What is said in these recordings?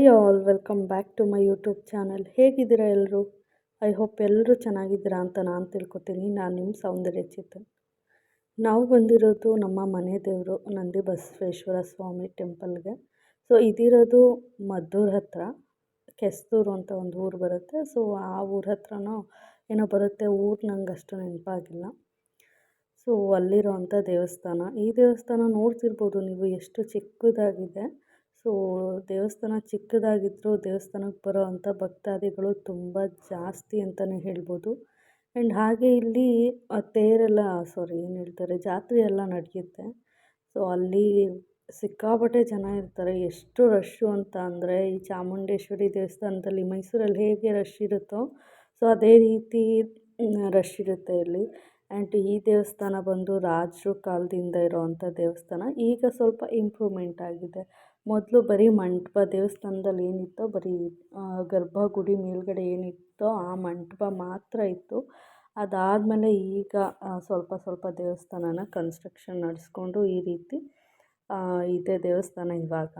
Hi all, welcome back to my YouTube channel. ಹೇಗಿದ್ದೀರಾ ಎಲ್ಲರೂ I hope ಎಲ್ಲರೂ ಚೆನ್ನಾಗಿದ್ದೀರಾ ಅಂತ ನಾನು ತಿಳ್ಕೊತೀನಿ. ನಾನು ನಿಮ್ಮ ಸೌಂದರ್ಯ ಚೇತನ್. ನಾವು ಬಂದಿರೋದು ನಮ್ಮ ಮನೆ ದೇವರು ನಂದಿ ಬಸವೇಶ್ವರ ಸ್ವಾಮಿ ಟೆಂಪಲ್ಗೆ. ಸೊ, ಇದಿರೋದು ಮದ್ದೂರ್ ಹತ್ರ, ಕೆಸ್ತೂರು ಅಂತ ಒಂದು ಊರು ಬರುತ್ತೆ. ಸೊ, ಆ ಊರ ಹತ್ರನೋ ಏನೋ ಬರುತ್ತೆ, ಊರು ನಂಗೆ ಅಷ್ಟು ನೆನಪಾಗಿಲ್ಲ. ಸೊ ಅಲ್ಲಿರೋವಂಥ ದೇವಸ್ಥಾನ. ಈ ದೇವಸ್ಥಾನ ನೋಡ್ತಿರ್ಬೋದು ನೀವು, ಎಷ್ಟು ಚಿಕ್ಕದಾಗಿದೆ. ಸೊ, ದೇವಸ್ಥಾನ ಚಿಕ್ಕದಾಗಿದ್ದರೂ ದೇವಸ್ಥಾನಕ್ಕೆ ಬರೋ ಅಂಥ ಭಕ್ತಾದಿಗಳು ತುಂಬ ಜಾಸ್ತಿ ಅಂತಲೇ ಹೇಳ್ಬೋದು. ಆ್ಯಂಡ್ ಹಾಗೆ ಇಲ್ಲಿ ತೇರೆಲ್ಲ, ಸಾರಿ ಏನು ಹೇಳ್ತಾರೆ, ಜಾತ್ರೆ ಎಲ್ಲ ನಡೆಯುತ್ತೆ. ಸೊ, ಅಲ್ಲಿ ಸಿಕ್ಕಾಪಟ್ಟೆ ಜನ ಇರ್ತಾರೆ. ಎಷ್ಟು ರಶ್ಶು ಅಂತ ಅಂದರೆ, ಈ ಚಾಮುಂಡೇಶ್ವರಿ ದೇವಸ್ಥಾನದಲ್ಲಿ ಮೈಸೂರಲ್ಲಿ ಹೇಗೆ ರಶ್ ಇರುತ್ತೋ, ಸೊ, ಅದೇ ರೀತಿ ರಶ್ ಇರುತ್ತೆ ಇಲ್ಲಿ. ಆ್ಯಂಡ್ ಈ ದೇವಸ್ಥಾನ ಬಂದು ರಾಜರು ಕಾಲದಿಂದ ಇರೋವಂಥ ದೇವಸ್ಥಾನ. ಈಗ ಸ್ವಲ್ಪ ಇಂಪ್ರೂವ್ಮೆಂಟ್ ಆಗಿದೆ. ಮೊದಲು ಬರೀ ಮಂಟಪ, ದೇವಸ್ಥಾನದಲ್ಲಿ ಏನಿತ್ತೋ ಬರೀ ಗರ್ಭಗುಡಿ ಮೇಲ್ಗಡೆ ಏನಿತ್ತೋ ಆ ಮಂಟಪ ಮಾತ್ರ ಇತ್ತು. ಅದಾದಮೇಲೆ ಈಗ ಸ್ವಲ್ಪ ಸ್ವಲ್ಪ ದೇವಸ್ಥಾನನ ಕನ್ಸ್ಟ್ರಕ್ಷನ್ ನಡೆಸ್ಕೊಂಡು ಈ ರೀತಿ ಇದೆ ದೇವಸ್ಥಾನ ಇವಾಗ.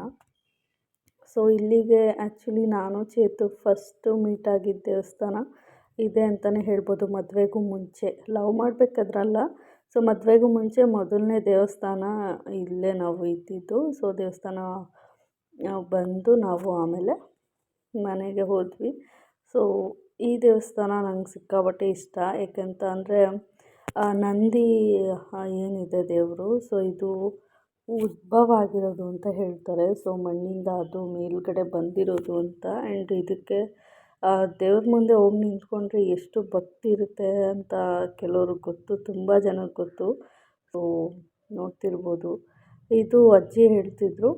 ಸೊ ಇಲ್ಲಿಗೆ ಆ್ಯಕ್ಚುಲಿ ನಾನು ಚೇತು ಫಸ್ಟು ಮೀಟ್ ಆಗಿದ್ದ ದೇವಸ್ಥಾನ ಇದೆ ಅಂತಲೇ ಹೇಳ್ಬೋದು ಮದುವೆಗೂ ಮುಂಚೆ. ಲವ್ ಮಾಡಬೇಕಾದ್ರಲ್ಲ ಸೊ ಮದುವೆಗೂ ಮುಂಚೆ ಮೊದಲನೇ ದೇವಸ್ಥಾನ ಇಲ್ಲೇ ನಾವು ಇದ್ದಿದ್ದು. ಸೊ ದೇವಸ್ಥಾನ ಬಂದು ನಾವು ಆಮೇಲೆ ಮನೆಗೆ ಹೋದ್ವಿ. ಸೊ ಈ ದೇವಸ್ಥಾನ ನಂಗೆ ಸಿಕ್ಕಾಪಟ್ಟೆ ಇಷ್ಟ. ಏಕೆಂತ ಅಂದರೆ ನಂದಿ ಏನಿದೆ ದೇವರು. ಸೊ ಇದು ಉದ್ಭವ ಆಗಿರೋದು ಅಂತ ಹೇಳ್ತಾರೆ. ಸೊ ಮಣ್ಣಿಂದ ಅದು ಮೇಲುಗಡೆ ಬಂದಿರೋದು ಅಂತ. ಆ್ಯಂಡ್ ಇದಕ್ಕೆ ದೇವ್ರ ಮುಂದೆ ಹೋಗಿ ನಿಂತ್ಕೊಂಡ್ರೆ ಎಷ್ಟು ಭಕ್ತಿ ಇರುತ್ತೆ ಅಂತ ಕೆಲವ್ರಿಗೆ ಗೊತ್ತು, ತುಂಬ ಜನಕ್ಕೆ ಗೊತ್ತು. ಸೊ ನೋಡ್ತಿರ್ಬೋದು. ಇದು ಅಜ್ಜಿ ಹೇಳ್ತಿದ್ರು.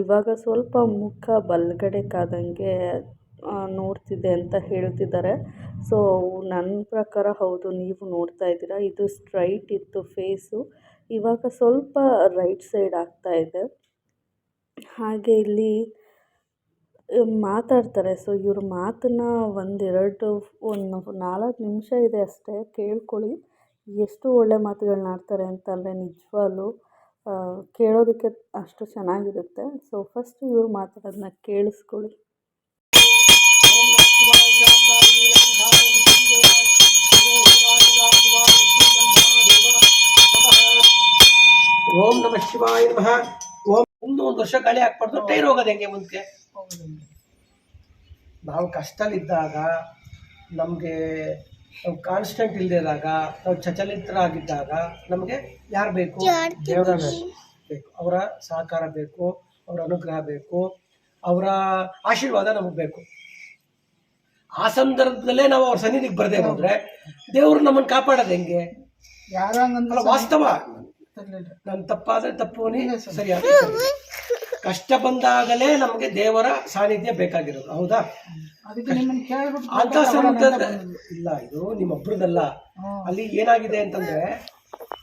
ಇವಾಗ ಸ್ವಲ್ಪ ಮುಖ ಬಲಗಡೆ ಕಾದಂಗೆ ನೋಡ್ತಿದೆ ಅಂತ ಹೇಳ್ತಿದ್ದಾರೆ. ಸೊ ನನ್ನ ಪ್ರಕಾರ ಹೌದು, ನೀವು ನೋಡ್ತಾ ಇದ್ದೀರಾ. ಇದು ಸ್ಟ್ರೈಟ್ ಇತ್ತು ಫೇಸು. ಇವಾಗ ಸ್ವಲ್ಪ ರೈಟ್ ಸೈಡ್ ಆಗ್ತಾ ಇದೆ. ಹಾಗೆ ಇಲ್ಲಿ ಮಾತಾಡ್ತಾರೆ. ಸೊ ಇವ್ರ ಮಾತನ್ನ ಒಂದೆರಡು, ಒಂದು ನಾಲ್ಕು ನಿಮಿಷ ಇದೆ ಅಷ್ಟೇ, ಕೇಳ್ಕೊಳ್ಳಿ. ಎಷ್ಟು ಒಳ್ಳೆ ಮಾತುಗಳನ್ನ ಆಡ್ತಾರೆ ಅಂತಂದರೆ ನಿಜವಾಗ್ಲೂ ಕೇಳೋದಕ್ಕೆ ಅಷ್ಟು ಚೆನ್ನಾಗಿರುತ್ತೆ. ಸೊ ಫಸ್ಟ್ ಇವ್ರು ಮಾತಾಡೋದನ್ನ ಕೇಳಿಸ್ಕೊಳ್ಳಿ. ಓಂ ನಮಃ ಶಿವಾಯ ನಮಃ. ಓಂ ಮುಂದೆ ಒಂದು ವರ್ಷ ಗಾಳಿ ಹಾಕ್ಬಾರ್ದು. ಟೈರ್ ಹೋಗೋದು ಹೆಂಗೆ ನಾವು ಕಷ್ಟಲಿದ್ದಾಗ ನಮಗೆ ನಾವು ಕಾನ್ಸ್ಟೆಂಟ್ ಇಲ್ಲದಿದ್ದಾಗ ನಾವು ಚಚಲಿತರಾಗಿದ್ದಾಗ ನಮಗೆ ಯಾರು ಬೇಕು? ದೇವರ ಬೇಕು. ಅವರ ಸಹಕಾರ ಬೇಕು ಅವರ ಅನುಗ್ರಹ ಬೇಕು ಅವರ ಆಶೀರ್ವಾದ ನಮಗೆ ಬೇಕು. ಆ ಸಂದರ್ಭದಲ್ಲೇ ನಾವು ಅವ್ರ ಸನ್ನಿಧಿಗೆ ಬರದೆ ಹೋದ್ರೆ ದೇವರು ನಮ್ಮನ್ನು ಕಾಪಾಡೋದು ಹೆಂಗೆ? ಯಾರು ಹಂಗಂದ್ರೆ ಅಲ್ಲ ವಾಸ್ತವ. ನನ್ನ ತಪ್ಪಾದ್ರೆ ತಪ್ಪು ನೀ ಸರಿಯಾದ ಕಷ್ಟ ಬಂದಾಗಲೇ ನಮಗೆ ದೇವರ ಸಾನ್ನಿಧ್ಯ ಬೇಕಾಗಿರೋದು ಹೌದಾ? ಅಂತ ಸಂದರ್ಭ ಇಲ್ಲ ಇದು ನಿಮ್ಮೊಬ್ರದಲ್ಲ. ಅಲ್ಲಿ ಏನಾಗಿದೆ ಅಂತಂದ್ರೆ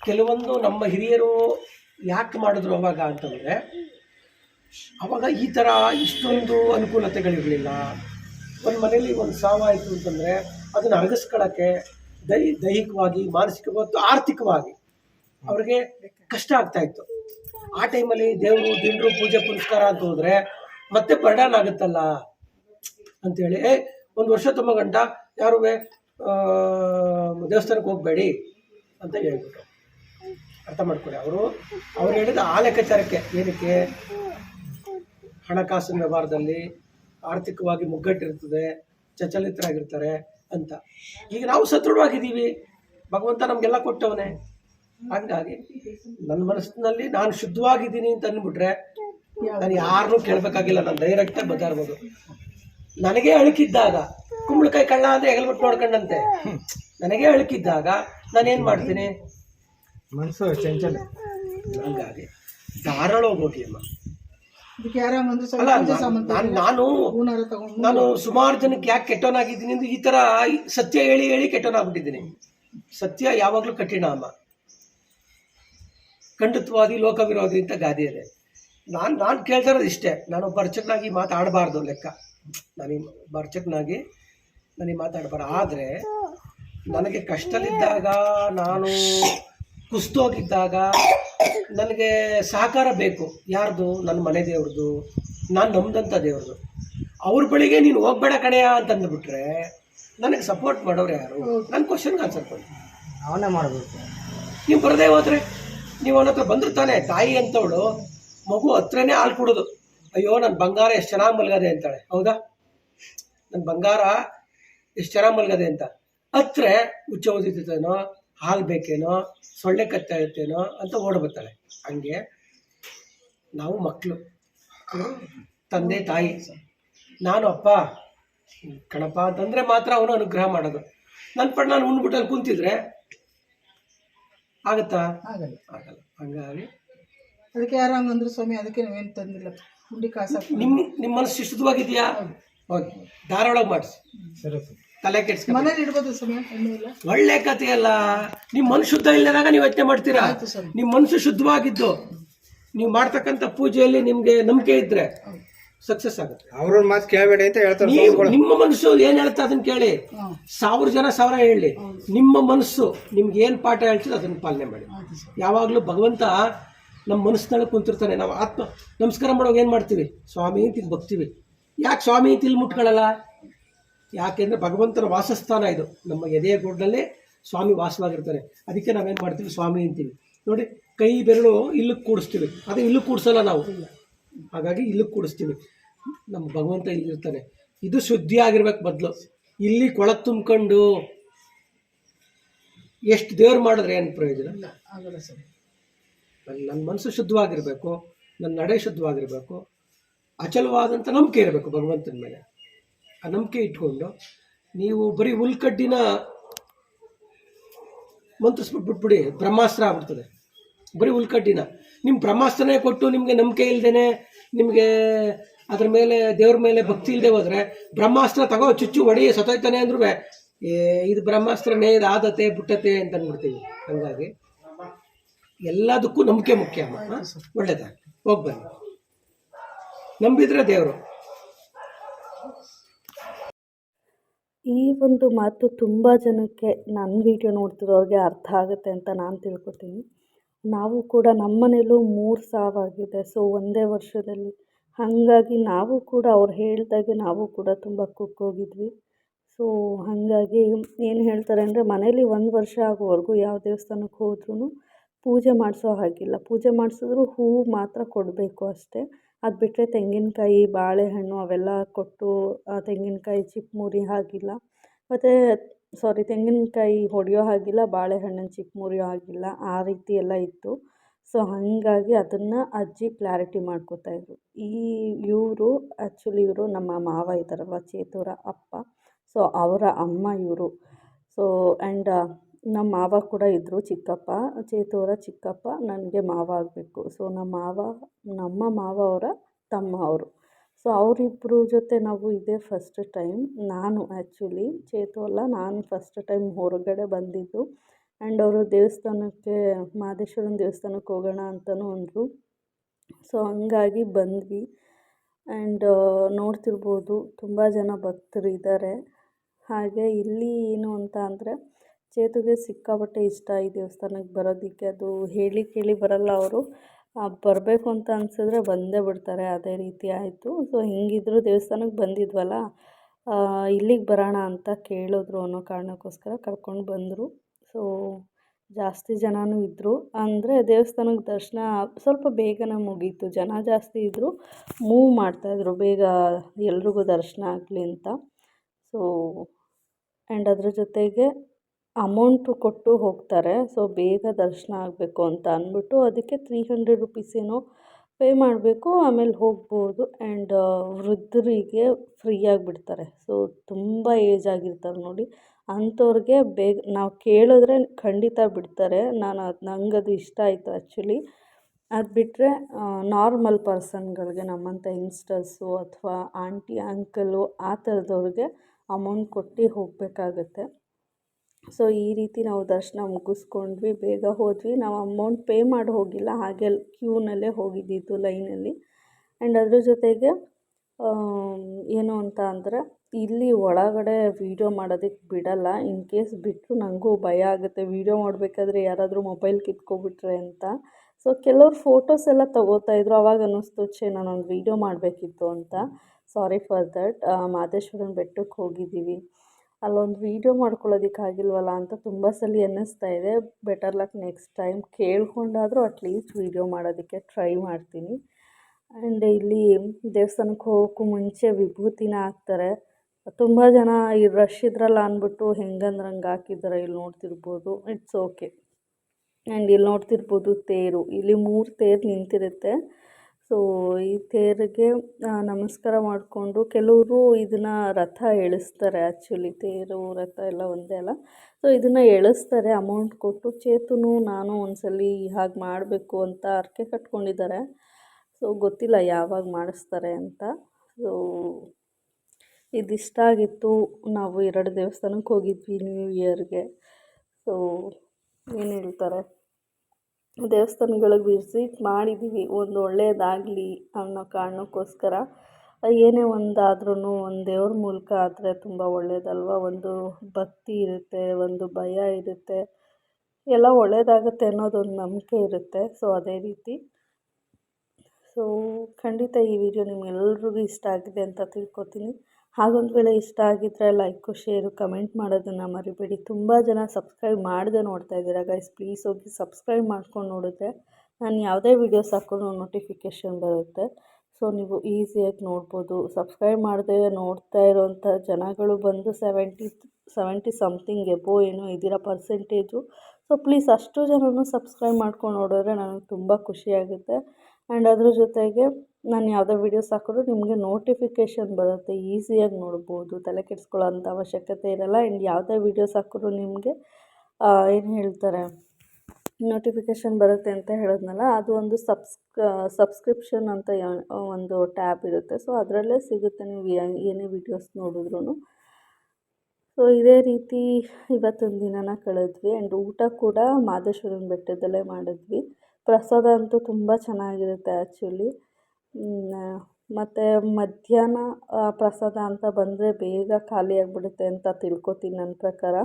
ಕೆಲವೊಂದು ನಮ್ಮ ಹಿರಿಯರು ಯಾಕೆ ಮಾಡಿದ್ರು ಅವಾಗ ಅಂತಂದ್ರೆ ಅವಾಗ ಈ ತರ ಇಷ್ಟೊಂದು ಅನುಕೂಲತೆಗಳಿರಲಿಲ್ಲ. ಒಂದು ಮನೇಲಿ ಒಂದು ಸಾವಾಯಿತು ಅಂತಂದ್ರೆ ಅದನ್ನ ಅರಗಿಸ್ಕೊಳ್ಳೋಕ್ಕೆ ದೈ ದೈಹಿಕವಾಗಿ ಮಾನಸಿಕವಾಗಿ ಆರ್ಥಿಕವಾಗಿ ಅವ್ರಿಗೆ ಕಷ್ಟ ಆಗ್ತಾ ಇತ್ತು. ಆ ಟೈಮಲ್ಲಿ ದೇವರು ದಿಂಡ್ರು ಪೂಜೆ ಪುರಸ್ಕಾರ ಅಂತ ಹೋದ್ರೆ ಮತ್ತೆ ಬರ್ಡನ್ ಆಗುತ್ತಲ್ಲ? ಅಂತೇಳಿ, ಏ, ಒಂದು ವರ್ಷ ತುಂಬ ಗಂಟ, ಯಾರು ದೇವಸ್ಥಾನಕ್ಕೆ ಹೋಗಬೇಡಿ ಅಂತ ಹೇಳ್ಬಿಟ್ಟು ಅರ್ಥ ಮಾಡ್ಕೊಳ್ಳಿ ಅವರು. ಅವ್ರು ಹೇಳಿದ ಆ ಲೆಕ್ಕಾಚಾರಕ್ಕೆ ಏನಕ್ಕೆ? ಹಣಕಾಸಿನ ವ್ಯವಹಾರದಲ್ಲಿ ಆರ್ಥಿಕವಾಗಿ ಮುಗ್ಗಟ್ಟಿರ್ತದೆ, ಚಚಲಿತರಾಗಿರ್ತಾರೆ ಅಂತ. ಈಗ ನಾವು ಸದೃಢವಾಗಿದ್ದೀವಿ. ಭಗವಂತ ನಮಗೆಲ್ಲ ಕೊಟ್ಟವನೇ. ಹಂಗಾಗಿ ನನ್ನ ಮನಸ್ಸಿನಲ್ಲಿ ನಾನು ಶುದ್ಧವಾಗಿದ್ದೀನಿ ಅಂತ ಅಂದ್ಬಿಟ್ರೆ ನಾನು ಯಾರನ್ನೂ ಕೇಳಬೇಕಾಗಿಲ್ಲ ನಾನು ಡೈರೆಕ್ಟೇ ಬದಾರ್ಬೋದು ನನಗೆ ಅಳುಕಿದ್ದಾಗ ಕುಂಬಳಕಾಯಿ ಕಳ್ಳ ಅಂದ್ರೆ ಹೆಗಲ್ಬಿಟ್ಟು ನೋಡ್ಕೊಂಡಂತೆ. ನನಗೆ ಅಳುಕಿದ್ದಾಗ ನಾನೇನು ಮಾಡ್ತೀನಿ? ಮನಸ್ಸು ಚಂಚಲ ಹಂಗಾಗಿ ಧಾರಾಳ ಹೋಗಿ ಅಮ್ಮ. ನಾನು ನಾನು ಸುಮಾರು ಜನಕ್ಕೆ ಯಾಕೆ ಕೆಟ್ಟವನಾಗಿದ್ದೀನಿ ಅಂದ್ರೆ ಈ ತರ ಸತ್ಯ ಹೇಳಿ ಹೇಳಿ ಕೆಟ್ಟವನಾಗ್ಬಿಟ್ಟಿದ್ದೀನಿ. ಸತ್ಯ ಯಾವಾಗಲೂ ಕಠಿಣ ಅಮ್ಮ. ಖಂಡಿತವಾದಿ ಲೋಕ ವಿರೋಧಿ ಅಂತ ಗಾದೆ ಇದೆ. ನಾನು ನಾನು ಕೇಳ್ತಾ ಇರೋದು ಇಷ್ಟೇ. ನಾನು ಬರ್ಚಕ್ನಾಗಿ ಅರ್ಚಕನಾಗಿ ಮಾತಾಡಬಾರ್ದು ಲೆಕ್ಕ. ನನಗೆ ಬರ್ಚಕ್ನಾಗಿ ಅರ್ಚಕನಾಗಿ ನನಗೆ ಮಾತಾಡಬಾರ್ದು. ಆದರೆ ನನಗೆ ಕಷ್ಟದಲ್ಲಿದ್ದಾಗ ನಾನು ಕುಸ್ತೋಗಿದ್ದಾಗ ನನಗೆ ಸಹಕಾರ ಬೇಕು. ಯಾರ್ದು? ನನ್ನ ಮನೆ ದೇವ್ರದ್ದು ನಾನು ನಂಬ್ದಂಥ ದೇವ್ರದ್ದು ಅವ್ರ ಬಳಿಗೆ ನೀನು ಹೋಗ್ಬೇಡ ಕಣೆಯ ಅಂತಂದುಬಿಟ್ರೆ ನನಗೆ ಸಪೋರ್ಟ್ ಮಾಡೋರು ಯಾರು? ನನ್ನ ಕ್ವಶನ್ಗೆ ಆನ್ಸರ್ ಕೊಡಿ. ಅವನೇ ಮಾಡಬೇಕು. ನೀವು ಬರದೇ ಹೋದ್ರೆ? ನೀವು ಅವನ ಹತ್ರ ಬಂದ್ರು ತಾನೆ, ತಾಯಿ ಅಂತವಳು, ಮಗು ಹತ್ರನೇ ಹಾಲು ಕೊಡೋದು. ಅಯ್ಯೋ ನನ್ನ ಬಂಗಾರ ಎಷ್ಟು ಚೆನ್ನಾಗಿ ಮಲಗದೆ ಅಂತಾಳೆ. ಹೌದಾ? ನನ್ನ ಬಂಗಾರ ಎಷ್ಟು ಚೆನ್ನಾಗಿ ಮಲಗದೆ ಅಂತ. ಹತ್ರ ಹುಚ್ಚ ಓದಿದ್ದೇನೋ ಹಾಲು ಬೇಕೇನೋ, ಸೊಳ್ಳೆ ಕತ್ತಾಗುತ್ತೇನೋ ಅಂತ ಓಡಿ ಬರ್ತಾಳೆ. ಹಂಗೆ ನಾವು ಮಕ್ಕಳು ತಂದೆ, ತಾಯಿ. ನಾನು ಅಪ್ಪ, ಕಣಪ್ಪ ಅಂತಂದ್ರೆ ಮಾತ್ರ ಅವನು ಅನುಗ್ರಹ ಮಾಡೋದು. ನನ್ನ ಪಡ್ ನಾನು ಉಂಡ್ಬಿಟ್ಟಲ್ಲಿ ಕುಂತಿದ್ರೆ ಆಗತ್ತಾ? ಆಗಲ್ಲ. ಆಗಲ್ಲ. ಹಂಗಾಗಿ ಅದಕ್ಕೆ ಯಾರೋ ಹಂಗಂದ್ರು ಸ್ವಾಮಿ ಅದಕ್ಕೆ ನೀವೇನು ತಂದಿಲ್ಲ. ಹುಂಡಿ ಕಾಸು ನಿಮ್ಮ ನಿಮ್ಮ ಮನಸ್ಸು ಶುದ್ಧವಾಗಿದೆಯಾ? ಓಕೆ. ಧಾರವಾಳಗೆ ಮಾಡಿಸಿ. ಸರಿ ಸರ್. ತಲೆ ಕೆಡ್ಸ್ಕೊ. ಮನೇಲಿ ಇಡ್ಬೋದು ಸ್ವಾಮಿ ಇಲ್ಲ. ಒಳ್ಳೆ ಕಥೆ ಅಲ್ಲ. ನಿಮ್ಮ ಮನಸ್ಸು ಶುದ್ಧ ಇಲ್ಲದಾಗ ನೀವು ಯೋಚನೆ ಮಾಡ್ತೀರಾ? ಆಯ್ತು ಸ್ವಾಮಿ. ನಿಮ್ಮ ಮನಸ್ಸು ಶುದ್ಧವಾಗಿದ್ದು. ನೀವು ಮಾಡ್ತಕ್ಕಂಥ ಪೂಜೆಯಲ್ಲಿ ನಿಮಗೆ ನಂಬಿಕೆ ಇದ್ರೆ ಸಕ್ಸಸ್ ಆಗುತ್ತೆ. ಅವ್ರ ಮಾತು ಕೇಳಬೇಡಿ ಅಂತ ಹೇಳ್ತಾರೆ ನೀವು ನಿಮ್ಮ ಮನಸ್ಸು ಏನ್ ಹೇಳ್ತಾ ಅದನ್ನ ಕೇಳಿ. ಸಾವಿರ ಜನ ಸಾವಿರ ಹೇಳಿ. ನಿಮ್ಮ ಮನಸ್ಸು ನಿಮ್ಗೆ ಏನ್ ಪಾಠ ಹೇಳ್ತದೆ ಅದನ್ನ ಪಾಲನೆ ಮಾಡಿ. ಯಾವಾಗ್ಲೂ ಭಗವಂತ ನಮ್ಮ ಮನಸ್ಸಿನಲ್ಲಿ ಕುಂತಿರ್ತಾನೆ. ನಾವು ಆತ್ಮ ನಮಸ್ಕಾರ ಮಾಡೋವಾಗ ಏನು ಮಾಡ್ತೀವಿ? ಸ್ವಾಮಿ ಅಂತ ಇಲ್ಲಿ ಬಗ್ತೀವಿ. ಯಾಕೆ ಸ್ವಾಮಿ ಅಂತ ಇಲ್ಲಿ ಮುಟ್ಕೊಳ್ಳಲ್ಲ ಯಾಕೆಂದ್ರೆ ಭಗವಂತನ ವಾಸಸ್ಥಾನ ಇದು. ನಮ್ಮ ಎದೆಯ ಗೋಡ್ನಲ್ಲೇ ಸ್ವಾಮಿ ವಾಸವಾಗಿರ್ತಾನೆ ಅದಕ್ಕೆ ನಾವೇನು ಮಾಡ್ತೀವಿ? ಸ್ವಾಮಿ ಅಂತೀವಿ. ನೋಡಿ ಕೈ ಬೆರಳು ಇಲ್ಲಿಗೆ ಕೂಡಿಸ್ತೀವಿ. ಅದು ಇಲ್ಲೂ ಕೂಡಿಸಲ್ಲ ನಾವು. ಹಾಗಾಗಿ ಇಲ್ಲಿ ಕೂಡಿಸ್ತೀವಿ ನಮ್ಮ ಭಗವಂತ ಇಲ್ಲಿರ್ತಾನೆ. ಇದು ಶುದ್ಧಿ ಆಗಿರ್ಬೇಕು ಮೊದಲು. ಇಲ್ಲಿ ಕೊಳ ತುಂಬ್ಕೊಂಡು ಎಷ್ಟು ದೇವ್ರು ಮಾಡಿದ್ರೆ ಏನು ಪ್ರಯೋಜನ? ಆಗಲ್ಲ ಸರ್. ನನ್ನ ನನ್ನ ಮನಸ್ಸು ಶುದ್ಧವಾಗಿರಬೇಕು ನನ್ನ ನಡೆ ಶುದ್ಧವಾಗಿರಬೇಕು ಅಚಲವಾದಂಥ ನಂಬಿಕೆ ಇರಬೇಕು ಭಗವಂತನ ಮೇಲೆ. ಆ ನಂಬಿಕೆ ಇಟ್ಕೊಂಡು ನೀವು ಬರೀ ಹುಲ್ಕಡ್ಡಿನ ಮಂತ್ರಿಸ್ಬಿಟ್ಬಿಟ್ಬಿಡಿ ಬ್ರಹ್ಮಾಸ್ತ್ರ ಆಗ್ಬಿಡ್ತದೆ. ಬರೀ ಹುಲ್ಕಡ್ಡಿನ ನಿಮ್ಮ ಬ್ರಹ್ಮಾಸ್ತ್ರನೇ ಕೊಟ್ಟು ನಿಮಗೆ ನಂಬಿಕೆ ಇಲ್ಲದೇನೆ ನಿಮಗೆ ಅದ್ರ ಮೇಲೆ ದೇವ್ರ ಮೇಲೆ ಭಕ್ತಿ ಇಲ್ಲದೆ ಹೋದರೆ ಬ್ರಹ್ಮಾಸ್ತ್ರ ತಗೋ, ಚುಚ್ಚು ಒಡಿ ಸತೋಯ್ತಾನೆ ಅಂದ್ರೂ ಏ, ಇದು ಬ್ರಹ್ಮಾಸ್ತ್ರನೇ, ಇದು ಆದತೆ ಬುಟ್ಟತೆ ಅಂತ ಅಂದ್ಬಿಡ್ತೀವಿ. ಹಂಗಾಗಿ ಎಲ್ಲದಕ್ಕೂ ನಂಬಿಕೆ ಮುಖ್ಯ, ಅಮ್ಮ? ಒಳ್ಳೇದಾಗ್ಲಿ. ಹೋಗಿ ಬನ್ನಿ. ನಂಬಿದ್ರೆ ದೇವರು. ಈ ಒಂದು ಮಾತು ತುಂಬ ಜನಕ್ಕೆ ನನ್ನ ವಿಡಿಯೋ ನೋಡ್ತಿರೋರಿಗೆ ಅರ್ಥ ಆಗುತ್ತೆ ಅಂತ ನಾನು ತಿಳ್ಕೊತೀನಿ. ನಾವು ಕೂಡ ನಮ್ಮ ಮನೇಲೂ ಮೂರು ಸಾವಾಗಿದೆ. ಸೊ ಒಂದೇ ವರ್ಷದಲ್ಲಿ. ಹಾಗಾಗಿ ನಾವು ಕೂಡ ಅವ್ರು ಹೇಳ್ದಾಗೆ ನಾವು ಕೂಡ ತುಂಬ ಕುಕ್ಕೋಗಿದ್ವಿ ಸೊ ಹಾಗಾಗಿ ಏನು ಹೇಳ್ತಾರೆ ಅಂದರೆ ಮನೇಲಿ ಒಂದು ವರ್ಷ ಆಗೋವರೆಗೂ ಯಾವ ದೇವಸ್ಥಾನಕ್ಕೆ ಹೋದ್ರೂ ಪೂಜೆ ಮಾಡಿಸೋ ಹಾಗಿಲ್ಲ. ಪೂಜೆ ಮಾಡಿಸಿದ್ರು ಹೂವು ಮಾತ್ರ ಕೊಡಬೇಕು ಅಷ್ಟೇ. ಅದು ಬಿಟ್ಟರೆ ತೆಂಗಿನಕಾಯಿ, ಬಾಳೆಹಣ್ಣು ಅವೆಲ್ಲ ಕೊಟ್ಟು ತೆಂಗಿನಕಾಯಿ, ಚಿಪ್ಮುರಿ ಹಾಗಿಲ್ಲ. ಮತ್ತು ಸಾರಿ ತೆಂಗಿನಕಾಯಿ ಹೊಡೆಯೋ ಹಾಗಿಲ್ಲ ಬಾಳೆಹಣ್ಣನ್ನು ಚಿಕ್ಕ ಮುರಿಯೋ ಹಾಗಿಲ್ಲ, ಆ ರೀತಿ ಎಲ್ಲ ಇತ್ತು. ಸೊ ಹಾಗಾಗಿ ಅದನ್ನು ಅಜ್ಜಿ ಕ್ಲಾರಿಟಿ ಮಾಡ್ಕೋತಾಯಿದ್ರು ಈ ಇವರು ಆ್ಯಕ್ಚುಲಿ ಇವರು ನಮ್ಮ ಮಾವ ಇದ್ದಾರಲ್ವ, ಚೇತೂರ ಅಪ್ಪ. ಸೊ ಅವರ ಅಮ್ಮ ಇವರು. ಸೊ ಆ್ಯಂಡ್ ನಮ್ಮ ಮಾವ ಕೂಡ ಇದ್ದರು ಚಿಕ್ಕಪ್ಪ, ಚೇತೂರ ಚಿಕ್ಕಪ್ಪ, ನನಗೆ ಮಾವ ಆಗಬೇಕು. ಸೊ ನಮ್ಮ ಮಾವ ನಮ್ಮ ಮಾವ ಅವರ ತಮ್ಮ ಅವರು. ಸೊ ಅವರಿಬ್ಬರು ಜೊತೆ ನಾವು ಇದೇ ಫಸ್ಟ್ ಟೈಮ್ ನಾನು ಆ್ಯಕ್ಚುಲಿ ಚೇತು ಅಲ್ಲ, ನಾನು ಫಸ್ಟ್ ಟೈಮ್ ಹೊರಗಡೆ ಬಂದಿದ್ದು. ಆ್ಯಂಡ್ ಅವರು ದೇವಸ್ಥಾನಕ್ಕೆ ಮಹದೇಶ್ವರನ ದೇವಸ್ಥಾನಕ್ಕೆ ಹೋಗೋಣ ಅಂತಲೂ ಅಂದರು. ಸೊ ಹಂಗಾಗಿ ಬಂದ್ವಿ. ಆ್ಯಂಡ್ ನೋಡ್ತಿರ್ಬೋದು, ತುಂಬ ಜನ ಭಕ್ತರು ಇದ್ದಾರೆ ಹಾಗೆ ಇಲ್ಲಿ ಏನು ಅಂತ ಅಂದರೆ, ಚೇತುಗೆ ಸಿಕ್ಕಾಪಟ್ಟೆ ಇಷ್ಟ ಈ ದೇವಸ್ಥಾನಕ್ಕೆ ಬರೋದಕ್ಕೆ. ಅದು ಹೇಳಿ ಕೇಳಿ ಬರಲ್ಲ ಅವರು. ಬರಬೇಕು ಅಂತ ಅನಿಸಿದ್ರೆ ಬಂದೇ ಬಿಡ್ತಾರೆ, ಅದೇ ರೀತಿ ಆಯಿತು. ಸೊ ಹಿಂಗಿದ್ರು ದೇವಸ್ಥಾನಕ್ಕೆ ಬಂದಿದ್ವಲ್ಲ ಇಲ್ಲಿಗೆ ಬರೋಣ ಅಂತ ಕೇಳಿದ್ರು ಅನ್ನೋ ಕಾರಣಕ್ಕೋಸ್ಕರ ಕರ್ಕೊಂಡು ಬಂದರು. ಸೊ ಜಾಸ್ತಿ ಜನನೂ ಇದ್ದರು ಅಂದರೆ ದೇವಸ್ಥಾನಕ್ಕೆ ದರ್ಶನ ಸ್ವಲ್ಪ ಬೇಗನೆ ಮುಗೀತು. ಜನ ಜಾಸ್ತಿ ಇದ್ದರು ಮೂವ್ ಮಾಡ್ತಾಯಿದ್ರು ಬೇಗ ಎಲ್ರಿಗೂ ದರ್ಶನ ಆಗಲಿ ಅಂತ. ಸೊ ಆ್ಯಂಡ್ ಅದ್ರ ಜೊತೆಗೆ ಅಮೌಂಟು ಕೊಟ್ಟು ಹೋಗ್ತಾರೆ. ಸೊ, ಬೇಗ ದರ್ಶನ ಆಗಬೇಕು ಅಂತ ಅಂದ್ಬಿಟ್ಟು ಅದಕ್ಕೆ ತ್ರೀ ಹಂಡ್ರೆಡ್ ರುಪೀಸ್ ಏನೋ ಪೇ ಮಾಡಬೇಕು. ಆಮೇಲೆ ಹೋಗ್ಬೋದು. ಆ್ಯಂಡ್ ವೃದ್ಧರಿಗೆ ಫ್ರೀಯಾಗಿ ಬಿಡ್ತಾರೆ ಸೊ ತುಂಬ ಏಜ್ ಆಗಿರ್ತಾರೆ ನೋಡಿ. ಅಂಥವ್ರಿಗೆ ಬೇಗ, ನಾವು ಕೇಳಿದ್ರೆ ಖಂಡಿತ ಬಿಡ್ತಾರೆ. ನಾನು ಅದು ನಂಗೆ ಅದು ಇಷ್ಟ ಆಯಿತು ಆ್ಯಕ್ಚುಲಿ ಅದು ಬಿಟ್ಟರೆ ನಾರ್ಮಲ್ ಪರ್ಸನ್ಗಳಿಗೆ ನಮ್ಮಂಥ ಯಂಗ್ಸ್ಟರ್ಸು ಅಥವಾ ಆಂಟಿ ಅಂಕಲು ಆ ಥರದವ್ರಿಗೆ ಅಮೌಂಟ್ ಕೊಟ್ಟು ಹೋಗಬೇಕಾಗತ್ತೆ. ಸೊ ಈ ರೀತಿ ನಾವು ದರ್ಶನ ಮುಗಿಸ್ಕೊಂಡ್ವಿ. ಬೇಗ ಹೋದ್ವಿ. ನಾವು ಅಮೌಂಟ್ ಪೇ ಮಾಡಿ ಹೋಗಿಲ್ಲ. ಹಾಗೆ ಕ್ಯೂನಲ್ಲೇ ಹೋಗಿದ್ದಿದ್ದು ಲೈನಲ್ಲಿ ಆ್ಯಂಡ್ ಅದ್ರ ಜೊತೆಗೆ ಏನು ಅಂತ ಅಂದರೆ, ಇಲ್ಲಿ ಒಳಗಡೆ ವೀಡಿಯೋ ಮಾಡೋದಕ್ಕೆ ಬಿಡಲ್ಲ. ಇನ್ ಕೇಸ್ ಬಿಟ್ಟರು ನನಗೂ ಭಯ ಆಗುತ್ತೆ. ವೀಡಿಯೋ ಮಾಡಬೇಕಾದ್ರೆ ಯಾರಾದರೂ ಮೊಬೈಲ್ ಕಿತ್ಕೊಬಿಟ್ರೆ ಅಂತ. ಸೊ ಕೆಲವ್ರು ಫೋಟೋಸ್ ಎಲ್ಲ ತಗೋತಾ ಇದ್ರು. ಅವಾಗ ಅನ್ನಿಸ್ತು, ಛೇ ನಾನೊಂದು ವೀಡಿಯೋ ಮಾಡಬೇಕಿತ್ತು ಅಂತ. ಸಾರಿ ಫಾರ್ ದಟ್ ಮಾದೇಶ್ವರನ ಬೆಟ್ಟಕ್ಕೆ ಹೋಗಿದ್ದೀವಿ. ಅಲ್ಲೊಂದು ವೀಡಿಯೋ ಮಾಡ್ಕೊಳ್ಳೋದಕ್ಕಾಗಿಲ್ವಲ್ಲ ಅಂತ ತುಂಬ ಸಲ ಅನ್ನಿಸ್ತಾ ಇದೆ. ಬೆಟರ್ ಲಕ್ ನೆಕ್ಸ್ಟ್ ಟೈಮ್ ಕೇಳ್ಕೊಂಡಾದರೂ ಅಟ್ಲೀಸ್ಟ್ ವೀಡಿಯೋ ಮಾಡೋದಕ್ಕೆ ಟ್ರೈ ಮಾಡ್ತೀನಿ. ಆ್ಯಂಡ್ ಇಲ್ಲಿ ದೇವಸ್ಥಾನಕ್ಕೆ ಹೋಗೋಕ್ಕೂ ಮುಂಚೆ ವಿಭೂತಿನ ಹಾಕ್ತಾರೆ. ತುಂಬ ಜನ ಈ ರಶ್ ಇದ್ರಲ್ಲ ಅಂದ್ಬಿಟ್ಟು ಹೆಂಗಂದ್ರೆ ಹಂಗೆ ಹಾಕಿದ್ದಾರೆ ಇಲ್ಲಿ ನೋಡ್ತಿರ್ಬೋದು. ಇಟ್ಸ್ ಓಕೆ ಆ್ಯಂಡ್ ಇಲ್ಲಿ ನೋಡ್ತಿರ್ಬೋದು ತೇರು. ಇಲ್ಲಿ ಮೂರು ತೇರು ನಿಂತಿರುತ್ತೆ. ಸೊ ಈ ತೇರಿಗೆ ನಮಸ್ಕಾರ ಮಾಡಿಕೊಂಡು ಕೆಲವರು ಇದನ್ನು ರಥ ಎಳಿಸ್ತಾರೆ ಆ್ಯಕ್ಚುಲಿ ತೇರು, ರಥ ಎಲ್ಲ ಒಂದೇ ಅಲ್ಲ. ಸೊ ಇದನ್ನು ಎಳಿಸ್ತಾರೆ ಅಮೌಂಟ್ ಕೊಟ್ಟು ಚೇತುನು ನಾನು ಒಂದ್ಸಲ ಹಾಗೆ ಮಾಡಬೇಕು ಅಂತ ಹರಕೆ ಕಟ್ಕೊಂಡಿದ್ದಾರೆ. ಸೊ ಗೊತ್ತಿಲ್ಲ ಯಾವಾಗ ಮಾಡಿಸ್ತಾರೆ ಅಂತ. ಸೊ ಇದಿಷ್ಟ ಆಗಿತ್ತು. ನಾವು ಎರಡು ದೇವಸ್ಥಾನಕ್ಕೆ ಹೋಗಿದ್ವಿ ನ್ಯೂ ಇಯರ್ಗೆ ಸೊ ಏನು ಹೇಳ್ತಾರೆ? ದೇವಸ್ಥಾನಗಳಿಗೆ ವಿಸಿಟ್ ಮಾಡಿದ್ದೀವಿ. ಒಂದು ಒಳ್ಳೆಯದಾಗಲಿ ಅನ್ನೋ ಕಾರಣಕ್ಕೋಸ್ಕರ. ಏನೇ ಒಂದಾದ್ರೂ ಒಂದು ದೇವ್ರ ಮೂಲಕ ಆದರೆ ತುಂಬ ಒಳ್ಳೆಯದಲ್ವ ಒಂದು ಭಕ್ತಿ ಇರುತ್ತೆ, ಒಂದು ಭಯ ಇರುತ್ತೆ. ಎಲ್ಲ ಒಳ್ಳೆಯದಾಗುತ್ತೆ ಅನ್ನೋದೊಂದು ನಂಬಿಕೆ ಇರುತ್ತೆ. ಸೊ ಅದೇ ರೀತಿ. ಸೊ ಖಂಡಿತ ಈ ವಿಡಿಯೋ ನಿಮ್ಗೆಲ್ರಿಗೂ ಇಷ್ಟ ಆಗಿದೆ ಅಂತ ತಿಳ್ಕೊತೀನಿ. ಹಾಗೊಂದು ವೇಳೆ ಇಷ್ಟ ಆಗಿದ್ದರೆ ಲೈಕು ಶೇರು ಕಮೆಂಟ್ ಮಾಡೋದನ್ನು ಮರಿಬೇಡಿ. ತುಂಬ ಜನ ಸಬ್ಸ್ಕ್ರೈಬ್ ಮಾಡದೆ ನೋಡ್ತಾ ಇದ್ದೀರಾ ಗೈಸ್ ಪ್ಲೀಸ್ ಹೋಗಿ ಸಬ್ಸ್ಕ್ರೈಬ್ ಮಾಡ್ಕೊಂಡು ನೋಡಿದ್ರೆ ನಾನು ಯಾವುದೇ ವೀಡಿಯೋಸ್ ಹಾಕಿದ್ರು ನೋಟಿಫಿಕೇಷನ್ ಬರುತ್ತೆ. ಸೊ ನೀವು ಈಸಿಯಾಗಿ ನೋಡ್ಬೋದು. ಸಬ್ಸ್ಕ್ರೈಬ್ ಮಾಡದೆ ನೋಡ್ತಾ ಇರೋವಂಥ ಜನಗಳು ಬಂದು ಸೆವೆಂಟಿ ಸೆವೆಂಟಿ ಸಮಥಿಂಗ್ ಎಬೋ ಏನೋ ಇದ್ದೀರಾ ಪರ್ಸೆಂಟೇಜು ಸೊ ಪ್ಲೀಸ್ ಅಷ್ಟು ಜನನೂ ಸಬ್ಸ್ಕ್ರೈಬ್ ಮಾಡ್ಕೊಂಡು ನೋಡಿದ್ರೆ ನನಗೆ ತುಂಬ ಖುಷಿಯಾಗುತ್ತೆ ಆ್ಯಂಡ್ ಅದ್ರ ಜೊತೆಗೆ ನಾನು ಯಾವುದೇ ವೀಡಿಯೋಸ್ ಹಾಕಿದ್ರು ನಿಮಗೆ ನೋಟಿಫಿಕೇಷನ್ ಬರುತ್ತೆ ಈಸಿಯಾಗಿ ನೋಡ್ಬೋದು, ತಲೆ ಕೆಡಿಸ್ಕೊಳ್ಳೋ ಅಂಥ ಅವಶ್ಯಕತೆ ಇರಲ್ಲ. ಆ್ಯಂಡ್ ಯಾವುದೇ ವೀಡಿಯೋಸ್ ಹಾಕಿದ್ರು ನಿಮಗೆ ಏನು ಹೇಳ್ತಾರೆ ನೋಟಿಫಿಕೇಷನ್ ಬರುತ್ತೆ ಅಂತ ಹೇಳಿದ್ನಲ್ಲ, ಅದು ಒಂದು ಸಬ್ಸ್ ಸಬ್ಸ್ಕ್ರಿಪ್ಷನ್ ಅಂತ ಒಂದು ಟ್ಯಾಬ್ ಇರುತ್ತೆ. ಸೊ ಅದರಲ್ಲೇ ಸಿಗುತ್ತೆ ನೀವು ಏನೇ ವೀಡಿಯೋಸ್ ನೋಡಿದ್ರು ಸೊ ಇದೇ ರೀತಿ ಇವತ್ತೊಂದು ದಿನನ ಕಳೆದ್ವಿ. ಆ್ಯಂಡ್ ಊಟ ಕೂಡ ಮಾದೇಶ್ವರನ ಬೆಟ್ಟದಲ್ಲೇ ಮಾಡಿದ್ವಿ. ಪ್ರಸಾದ ಅಂತೂ ತುಂಬ ಚೆನ್ನಾಗಿರುತ್ತೆ ಆ್ಯಕ್ಚುಲಿ ಮತ್ತು ಮಧ್ಯಾಹ್ನ ಪ್ರಸಾದ ಅಂತ ಬಂದರೆ ಬೇಗ ಖಾಲಿಯಾಗಿಬಿಡುತ್ತೆ ಅಂತ ತಿಳ್ಕೊತೀನಿ ನನ್ನ ಪ್ರಕಾರ.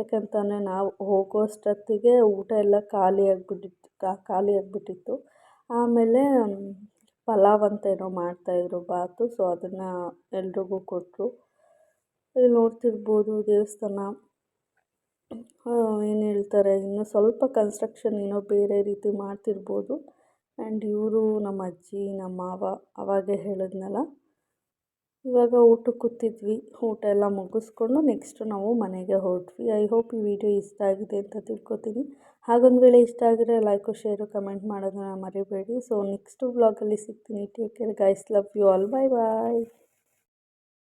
ಯಾಕಂತಂದರೆ ನಾವು ಹೋಗೋಷ್ಟೊತ್ತಿಗೆ ಊಟ ಎಲ್ಲ ಖಾಲಿಯಾಗಿಬಿಟ್ಟಿತ್ತು ಖಾಲಿಯಾಗಿಬಿಟ್ಟಿತ್ತು ಆಮೇಲೆ ಪಲಾವ್ ಅಂತ ಏನೋ ಮಾಡ್ತಾಯಿದ್ರು ಬಾತು, ಸೊ ಅದನ್ನು ಎಲ್ರಿಗೂ ಕೊಟ್ಟರು ಇಲ್ಲಿ ನೋಡ್ತಿರ್ಬೋದು ದೇವಸ್ಥಾನ. ಏನು ಹೇಳ್ತಾರೆ, ಇನ್ನೂ ಸ್ವಲ್ಪ ಕನ್ಸ್ಟ್ರಕ್ಷನ್ ಏನೋ ಬೇರೆ ರೀತಿ ಮಾಡ್ತಿರ್ಬೋದು. ಆ್ಯಂಡ್ ಇವರು ನಮ್ಮ ಅಜ್ಜಿ, ನಮ್ಮ ಮಾವ ಅವಾಗೇ ಹೇಳಿದ್ನಲ್ಲ, ಇವಾಗ ಊಟಕ್ಕೆ ಕೂತಿದ್ವಿ. ಊಟ ಎಲ್ಲ ಮುಗಿಸ್ಕೊಂಡು ನೆಕ್ಸ್ಟು ನಾವು ಮನೆಗೆ ಹೊರಟ್ವಿ. ಐ ಹೋಪ್ ಈ ವಿಡಿಯೋ ಇಷ್ಟ ಆಗಿದೆ ಅಂತ ತಿಳ್ಕೊತೀನಿ. ಹಾಗೊಂದು ವೇಳೆ ಇಷ್ಟ ಆಗಿದ್ರೆ ಲೈಕು ಶೇರು ಕಮೆಂಟ್ ಮಾಡೋದನ್ನ ಮರಿಬೇಡಿ. ಸೊ ನೆಕ್ಸ್ಟ್ ವ್ಲಾಗಲ್ಲಿ ಸಿಗ್ತೀನಿ. Take care guys love you all bye bye